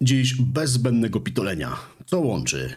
Dziś bez zbędnego pitolenia. Co łączy?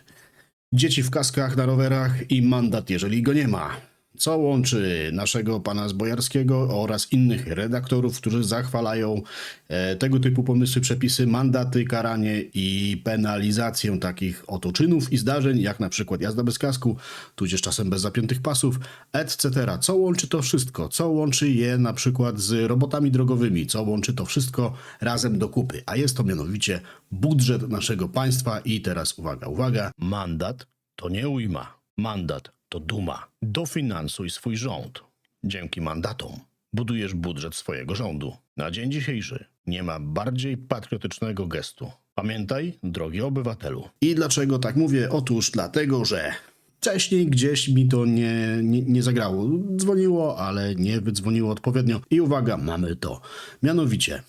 Dzieci w kaskach na rowerach i mandat, jeżeli go nie ma. Co łączy naszego pana Zbojarskiego oraz innych redaktorów, którzy zachwalają e, tego typu pomysły, przepisy, mandaty, karanie i penalizację takich oto czynów i zdarzeń, jak na przykład jazda bez kasku, tudzież czasem bez zapiętych pasów, etc. Co łączy to wszystko? Co łączy je na przykład z robotami drogowymi? Co łączy to wszystko razem do kupy? A jest to mianowicie budżet naszego państwa i teraz uwaga, uwaga, mandat to nie ujma. Mandat to duma. Dofinansuj swój rząd. Dzięki mandatom budujesz budżet swojego rządu. Na dzień dzisiejszy nie ma bardziej patriotycznego gestu. Pamiętaj, drogi obywatelu. I dlaczego tak mówię? Otóż dlatego, że wcześniej gdzieś mi to nie, nie, nie zagrało. Dzwoniło, ale nie wydzwoniło odpowiednio. I uwaga, mamy to. Mianowicie,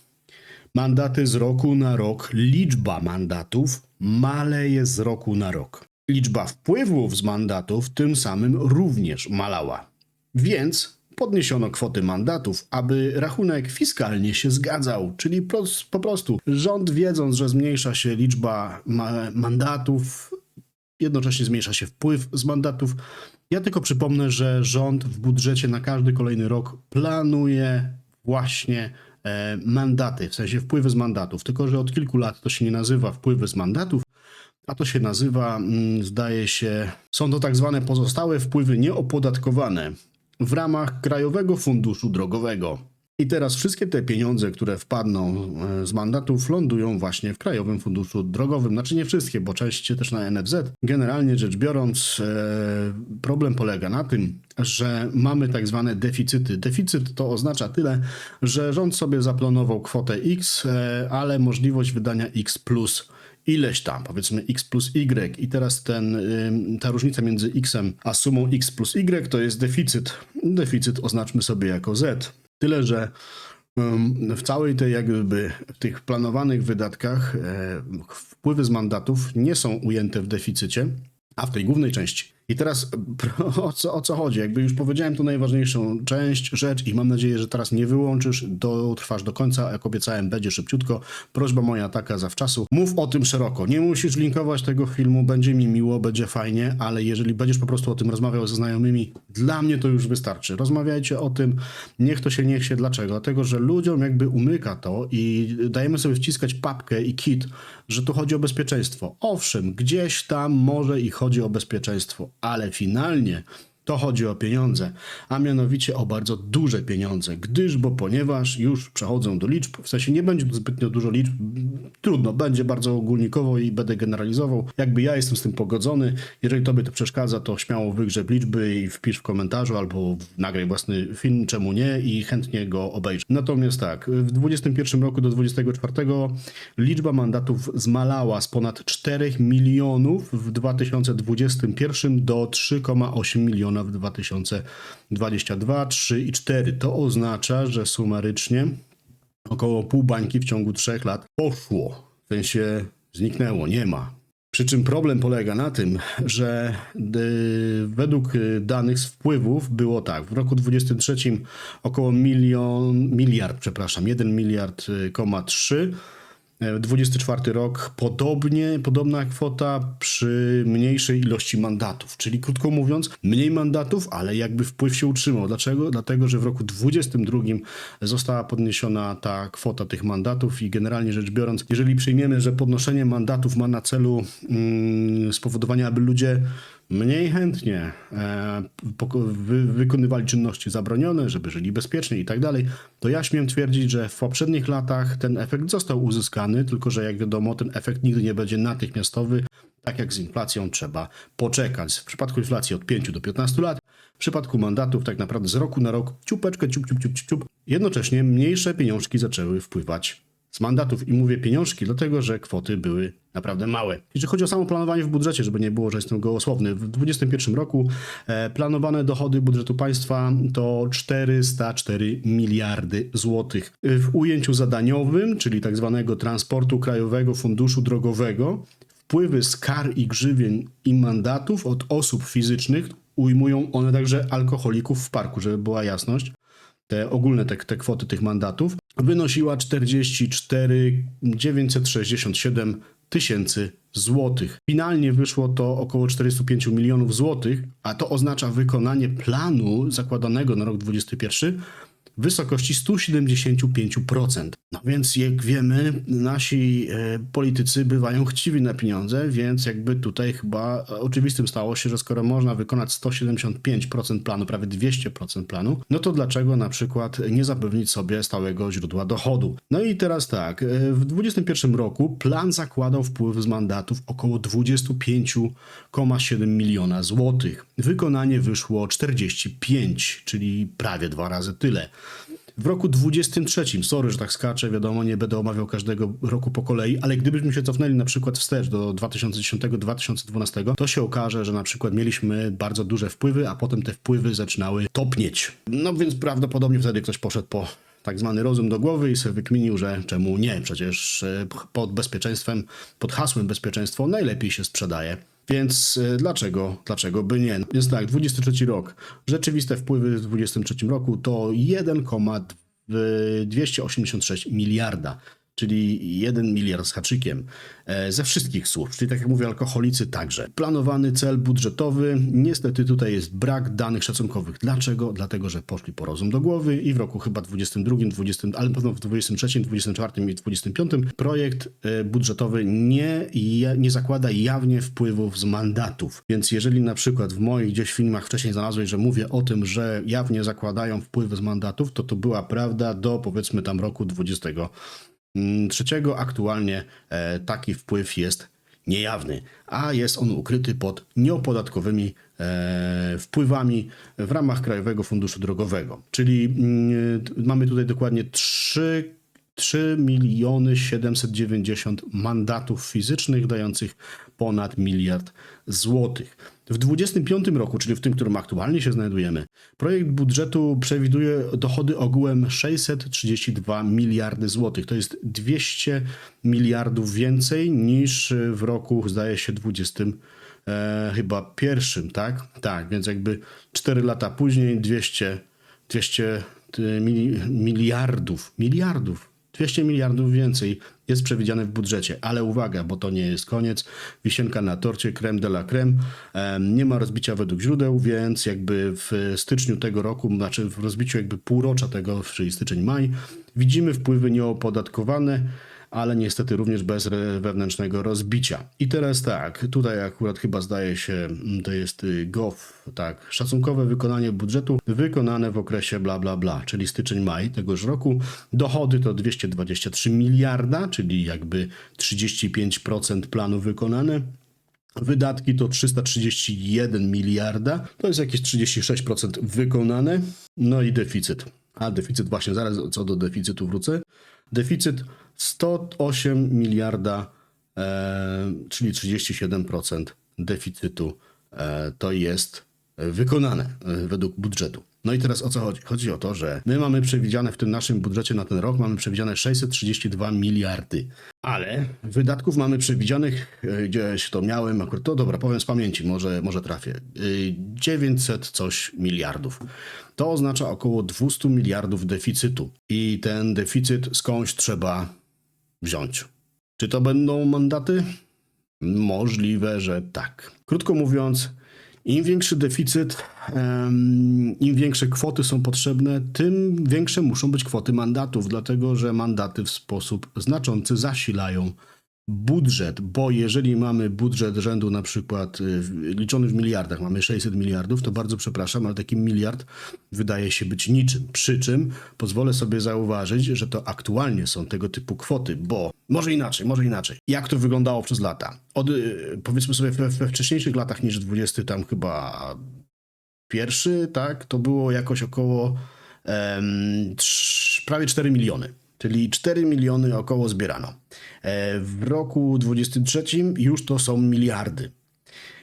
Mandaty z roku na rok, liczba mandatów maleje z roku na rok. Liczba wpływów z mandatów tym samym również malała. Więc podniesiono kwoty mandatów, aby rachunek fiskalnie się zgadzał, czyli po prostu rząd wiedząc, że zmniejsza się liczba ma- mandatów, jednocześnie zmniejsza się wpływ z mandatów. Ja tylko przypomnę, że rząd w budżecie na każdy kolejny rok planuje właśnie e, mandaty, w sensie wpływy z mandatów. Tylko, że od kilku lat to się nie nazywa wpływy z mandatów, a to się nazywa, mm, zdaje się, są to tak zwane pozostałe wpływy nieopodatkowane w ramach Krajowego Funduszu Drogowego. I teraz wszystkie te pieniądze, które wpadną e, z mandatów, lądują właśnie w Krajowym Funduszu Drogowym. Znaczy nie wszystkie, bo część też na NFZ. Generalnie rzecz biorąc, e, problem polega na tym, że mamy tak zwane deficyty. Deficyt to oznacza tyle, że rząd sobie zaplanował kwotę X, e, ale możliwość wydania X plus ileś tam, powiedzmy x plus y i teraz ten, ta różnica między x a sumą x plus y to jest deficyt. Deficyt oznaczmy sobie jako z. Tyle, że w całej tej jakby w tych planowanych wydatkach e, wpływy z mandatów nie są ujęte w deficycie, a w tej głównej części. I teraz o co, o co chodzi? Jakby już powiedziałem tu najważniejszą część, rzecz i mam nadzieję, że teraz nie wyłączysz, dotrwasz do końca, jak obiecałem, będzie szybciutko. Prośba moja taka zawczasu. Mów o tym szeroko. Nie musisz linkować tego filmu, będzie mi miło, będzie fajnie, ale jeżeli będziesz po prostu o tym rozmawiał ze znajomymi, dla mnie to już wystarczy. Rozmawiajcie o tym, niech to się niech się. Dlaczego? Dlatego, że ludziom jakby umyka to i dajemy sobie wciskać papkę i kit, że tu chodzi o bezpieczeństwo. Owszem, gdzieś tam może i chodzi o bezpieczeństwo, ale finalnie to chodzi o pieniądze, a mianowicie o bardzo duże pieniądze, gdyż, bo ponieważ już przechodzą do liczb, w sensie nie będzie zbytnio dużo liczb, trudno, będzie bardzo ogólnikowo i będę generalizował. Jakby ja jestem z tym pogodzony, jeżeli tobie to przeszkadza, to śmiało wygrzeb liczby i wpisz w komentarzu albo nagraj własny film, czemu nie i chętnie go obejrzę. Natomiast tak, w 21 roku do 24 liczba mandatów zmalała z ponad 4 milionów w 2021 do 3,8 miliona w 2022, 3 i 4. To oznacza, że sumarycznie około pół bańki w ciągu trzech lat poszło. W sensie zniknęło, nie ma. Przy czym problem polega na tym, że y, według y, danych z wpływów było tak, w roku 23 około milion, miliard, przepraszam, 1 miliard, y, koma 3, 24 rok podobnie, podobna kwota przy mniejszej ilości mandatów, czyli krótko mówiąc, mniej mandatów, ale jakby wpływ się utrzymał. Dlaczego? Dlatego, że w roku 22 została podniesiona ta kwota tych mandatów i generalnie rzecz biorąc, jeżeli przyjmiemy, że podnoszenie mandatów ma na celu mm, spowodowanie, aby ludzie mniej chętnie e, wy, wykonywali czynności zabronione, żeby żyli bezpiecznie i tak dalej, to ja śmiem twierdzić, że w poprzednich latach ten efekt został uzyskany, tylko że jak wiadomo, ten efekt nigdy nie będzie natychmiastowy. Tak jak z inflacją trzeba poczekać. W przypadku inflacji od 5 do 15 lat, w przypadku mandatów tak naprawdę z roku na rok ciupeczkę, ciup, ciup, ciup, ciup. Jednocześnie mniejsze pieniążki zaczęły wpływać z mandatów. I mówię pieniążki, dlatego że kwoty były naprawdę małe. Jeżeli chodzi o samo planowanie w budżecie, żeby nie było, że jestem gołosłowny, w 2021 roku e, planowane dochody budżetu państwa to 404 miliardy złotych. W ujęciu zadaniowym, czyli tak zwanego transportu Krajowego Funduszu Drogowego, wpływy z kar i grzywien i mandatów od osób fizycznych ujmują one także alkoholików w parku, żeby była jasność te ogólne te, te kwoty tych mandatów, wynosiła 44 967 tysięcy złotych. Finalnie wyszło to około 45 milionów złotych, a to oznacza wykonanie planu zakładanego na rok 2021 w wysokości 175%. No więc jak wiemy, nasi e, politycy bywają chciwi na pieniądze, więc jakby tutaj chyba oczywistym stało się, że skoro można wykonać 175% planu, prawie 200% planu, no to dlaczego na przykład nie zapewnić sobie stałego źródła dochodu? No i teraz tak, e, w 2021 roku plan zakładał wpływ z mandatów około 25,7 miliona złotych. Wykonanie wyszło 45, czyli prawie dwa razy tyle. W roku 23, sorry, że tak skaczę, wiadomo, nie będę omawiał każdego roku po kolei, ale gdybyśmy się cofnęli na przykład wstecz do 2010-2012, to się okaże, że na przykład mieliśmy bardzo duże wpływy, a potem te wpływy zaczynały topnieć. No więc prawdopodobnie wtedy ktoś poszedł po tak zwany rozum do głowy i sobie wykminił, że czemu nie, przecież e, pod bezpieczeństwem, pod hasłem bezpieczeństwo najlepiej się sprzedaje. Więc e, dlaczego, dlaczego by nie? Więc tak, 23 rok. Rzeczywiste wpływy w 23 roku to 1,286 miliarda czyli 1 miliard z haczykiem e, ze wszystkich służb, czyli tak jak mówię, alkoholicy także. Planowany cel budżetowy, niestety tutaj jest brak danych szacunkowych. Dlaczego? Dlatego, że poszli po rozum do głowy i w roku chyba 22, 20, ale pewno w 23, 24 i 25 projekt e, budżetowy nie, nie zakłada jawnie wpływów z mandatów. Więc jeżeli na przykład w moich gdzieś filmach wcześniej znalazłeś, że mówię o tym, że jawnie zakładają wpływy z mandatów, to to była prawda do powiedzmy tam roku 20 Mm, trzeciego aktualnie e, taki wpływ jest niejawny, a jest on ukryty pod nieopodatkowymi e, wpływami w ramach Krajowego Funduszu Drogowego. Czyli mm, mamy tutaj dokładnie 3 3 miliony 790 mandatów fizycznych dających ponad miliard złotych. W 2025 roku, czyli w tym, którym aktualnie się znajdujemy, projekt budżetu przewiduje dochody ogółem 632 miliardy złotych. To jest 200 miliardów więcej niż w roku, zdaje się, 20 e, chyba pierwszym, tak? Tak, więc jakby 4 lata później 200, 200 miliardów, miliardów 200 miliardów więcej jest przewidziane w budżecie, ale uwaga, bo to nie jest koniec. Wisienka na torcie, creme de la creme. Nie ma rozbicia według źródeł, więc jakby w styczniu tego roku, znaczy w rozbiciu jakby półrocza tego, czyli styczeń, maj, widzimy wpływy nieopodatkowane ale niestety również bez wewnętrznego rozbicia. I teraz tak, tutaj akurat chyba zdaje się, mm, to jest y, GOW, tak, szacunkowe wykonanie budżetu wykonane w okresie bla bla bla, czyli styczeń-maj tegoż roku. Dochody to 223 miliarda, czyli jakby 35% planu wykonane. Wydatki to 331 miliarda, to jest jakieś 36% wykonane. No i deficyt. A deficyt właśnie, zaraz co do deficytu wrócę. Deficyt 108 miliarda, e, czyli 37% deficytu e, to jest wykonane e, według budżetu. No i teraz o co chodzi? Chodzi o to, że my mamy przewidziane w tym naszym budżecie na ten rok, mamy przewidziane 632 miliardy, ale wydatków mamy przewidzianych, gdzieś to miałem, akurat to dobra, powiem z pamięci, może, może trafię, 900 e, coś miliardów. To oznacza około 200 miliardów deficytu i ten deficyt skądś trzeba wziąć. Czy to będą mandaty? Możliwe, że tak. Krótko mówiąc, im większy deficyt, im większe kwoty są potrzebne, tym większe muszą być kwoty mandatów, dlatego że mandaty w sposób znaczący zasilają budżet, bo jeżeli mamy budżet rzędu na przykład y, liczony w miliardach, mamy 600 miliardów, to bardzo przepraszam, ale taki miliard wydaje się być niczym. Przy czym pozwolę sobie zauważyć, że to aktualnie są tego typu kwoty, bo może inaczej, może inaczej. Jak to wyglądało przez lata? Od, y, powiedzmy sobie we, wcześniejszych latach niż 20 tam chyba pierwszy, tak, to było jakoś około um, prawie 4 miliony czyli 4 miliony około zbierano. E, w roku 23 już to są miliardy.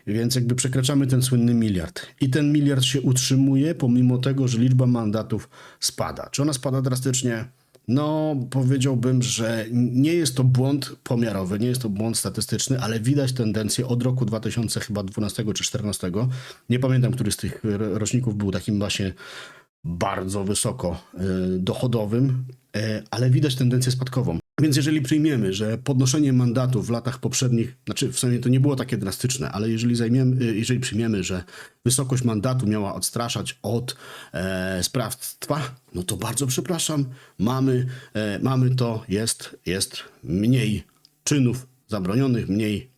Więc jakby przekraczamy ten słynny miliard. I ten miliard się utrzymuje, pomimo tego, że liczba mandatów spada. Czy ona spada drastycznie? No, powiedziałbym, że nie jest to błąd pomiarowy, nie jest to błąd statystyczny, ale widać tendencję od roku 2012 czy 2014. Nie pamiętam, który z tych roczników był takim właśnie bardzo wysoko e, dochodowym, e, ale widać tendencję spadkową. Więc jeżeli przyjmiemy, że podnoszenie mandatów w latach poprzednich, znaczy w sumie to nie było takie drastyczne, ale jeżeli, zajmiemy, e, jeżeli przyjmiemy, że wysokość mandatu miała odstraszać od e, sprawstwa, no to bardzo przepraszam, mamy, e, mamy to, jest, jest mniej czynów zabronionych, mniej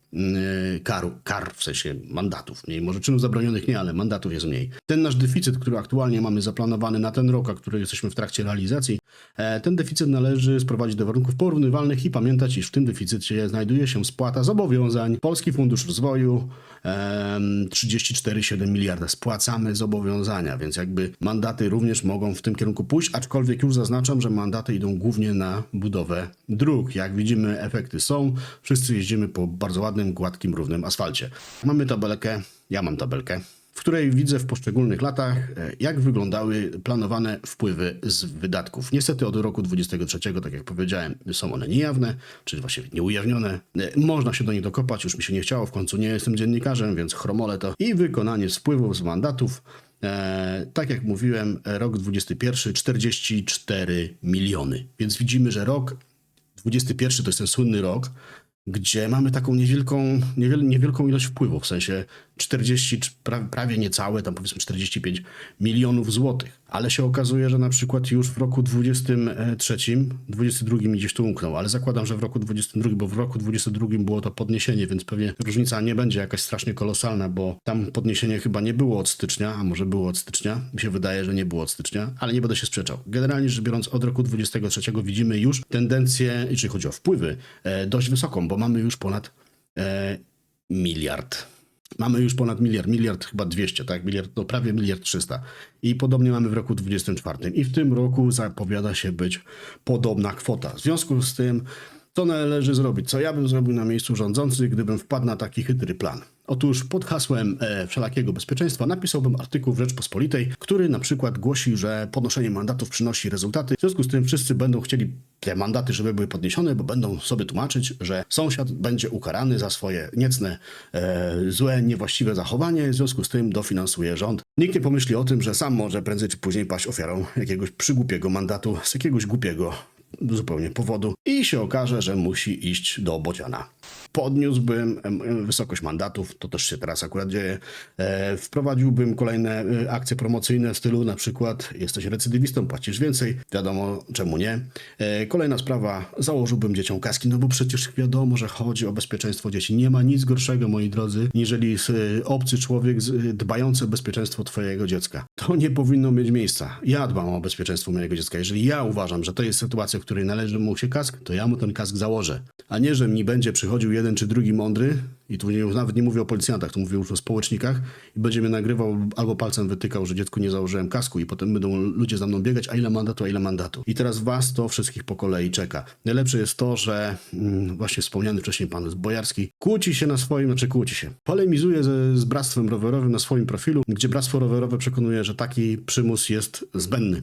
kar, kar, w sensie mandatów mniej. Może czynów zabronionych nie, ale mandatów jest mniej. Ten nasz deficyt, który aktualnie mamy zaplanowany na ten rok, a który jesteśmy w trakcie realizacji, e, ten deficyt należy sprowadzić do warunków porównywalnych i pamiętać, iż w tym deficycie znajduje się spłata zobowiązań. Polski Fundusz Rozwoju em, 34,7 miliarda. Spłacamy zobowiązania, więc jakby mandaty również mogą w tym kierunku pójść, aczkolwiek już zaznaczam, że mandaty idą głównie na budowę dróg. Jak widzimy, efekty są. Wszyscy jeździmy po bardzo ładnym, gładkim, równym asfalcie. Mamy tabelkę, ja mam tabelkę, w której widzę w poszczególnych latach, e, jak wyglądały planowane wpływy z wydatków. Niestety od roku 23, tak jak powiedziałem, są one niejawne, czyli właściwie nieujawnione. E, Można się do nich dokopać, już mi się nie chciało, w końcu nie jestem dziennikarzem, więc chromolę to. I wykonanie wpływów z mandatów. E, tak jak mówiłem, rok 21 44 miliony. Więc widzimy, że rok 21 to jest ten słynny rok, gdzie mamy taką niewielką, niewiel, niewielką ilość wpływów, w sensie 40, czy pra, prawie niecałe, tam powiedzmy 45 milionów złotych. Ale się okazuje, że na przykład już w roku 23, 22 mi gdzieś tu umknął, ale zakładam, że w roku 22, bo w roku 22 było to podniesienie, więc pewnie różnica nie będzie jakaś strasznie kolosalna, bo tam podniesienie chyba nie było od stycznia, a może było od stycznia. Mi się wydaje, że nie było od stycznia, ale nie będę się sprzeczał. Generalnie rzecz biorąc, od roku 23 widzimy już tendencję, jeżeli chodzi o wpływy, e, dość wysoką, bo mamy już ponad e, miliard. Mamy już ponad miliard, miliard chyba 200, tak? Miliard, no prawie miliard 300. I podobnie mamy w roku 24. I w tym roku zapowiada się być podobna kwota. W związku z tym, co należy zrobić? Co ja bym zrobił na miejscu rządzących, gdybym wpadł na taki chytry plan? Otóż pod hasłem e, wszelakiego bezpieczeństwa napisałbym artykuł w Rzeczpospolitej, który na przykład głosi, że podnoszenie mandatów przynosi rezultaty. W związku z tym wszyscy będą chcieli te mandaty, żeby były podniesione, bo będą sobie tłumaczyć, że sąsiad będzie ukarany za swoje niecne, e, złe, niewłaściwe zachowanie, w związku z tym dofinansuje rząd. Nikt nie pomyśli o tym, że sam może prędzej czy później paść ofiarą jakiegoś przygłupiego mandatu z jakiegoś głupiego zupełnie powodu i się okaże, że musi iść do bociana. Podniósłbym wysokość mandatów, to też się teraz akurat dzieje. E, wprowadziłbym kolejne e, akcje promocyjne w stylu na przykład jesteś recydywistą, płacisz więcej, wiadomo czemu nie. E, kolejna sprawa, założyłbym dzieciom kaski, no bo przecież wiadomo, że chodzi o bezpieczeństwo dzieci. Nie ma nic gorszego, moi drodzy, niżeli obcy człowiek dbający o bezpieczeństwo twojego dziecka. To nie powinno mieć miejsca. Ja dbam o bezpieczeństwo mojego dziecka. Jeżeli ja uważam, że to jest sytuacja, w której należy mu się kask, to ja mu ten kask założę. A nie, że mi będzie przychodził jeden czy drugi mądry, i tu nie, nawet nie mówię o policjantach, tu mówię już o społecznikach, i będzie mnie nagrywał albo palcem wytykał, że dziecku nie założyłem kasku, i potem będą ludzie za mną biegać, a ile mandatu, a ile mandatu. I teraz was to wszystkich po kolei czeka. Najlepsze jest to, że mm, właśnie wspomniany wcześniej pan Bojarski kłóci się na swoim, znaczy kłóci się, polemizuje ze, z Bractwem Rowerowym na swoim profilu, gdzie Bractwo Rowerowe przekonuje, że taki przymus jest zbędny.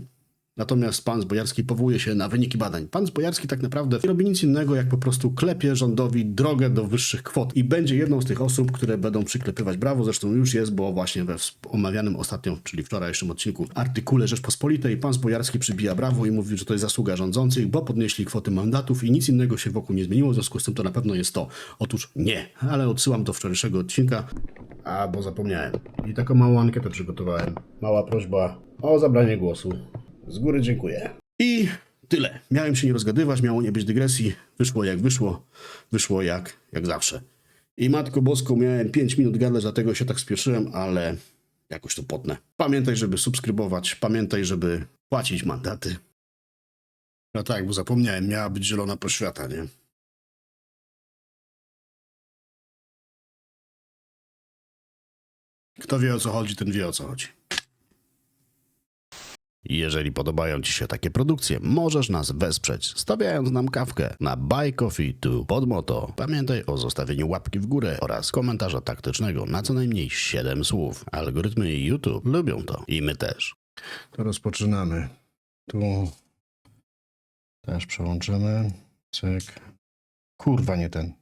Natomiast pan Zbojarski powołuje się na wyniki badań. Pan Zbojarski tak naprawdę nie robi nic innego, jak po prostu klepie rządowi drogę do wyższych kwot. I będzie jedną z tych osób, które będą przyklepywać brawo. Zresztą już jest, bo właśnie we omawianym ostatnio, czyli wczorajszym odcinku, artykule Rzeczpospolitej, pan Zbojarski przybija brawo i mówi, że to jest zasługa rządzących, bo podnieśli kwoty mandatów i nic innego się wokół nie zmieniło. W związku z tym to na pewno jest to. Otóż nie, ale odsyłam do wczorajszego odcinka. A, bo zapomniałem. I taką małą ankietę przygotowałem. Mała prośba o zabranie głosu. Z góry dziękuję. I tyle. Miałem się nie rozgadywać, miało nie być dygresji. Wyszło jak wyszło. Wyszło jak, jak zawsze. I Matko Boską miałem 5 minut gadać, dlatego się tak spieszyłem, ale jakoś to potnę. Pamiętaj, żeby subskrybować. Pamiętaj, żeby płacić mandaty. No tak, bo zapomniałem, miała być zielona poświata, nie? Kto wie o co chodzi, ten wie o co chodzi. Jeżeli podobają Ci się takie produkcje, możesz nas wesprzeć, stawiając nam kawkę na Buy Coffee to Podmoto. Pamiętaj o zostawieniu łapki w górę oraz komentarza taktycznego na co najmniej 7 słów. Algorytmy YouTube lubią to i my też. To rozpoczynamy. Tu też przełączymy. Cyk. Kurwa, nie ten.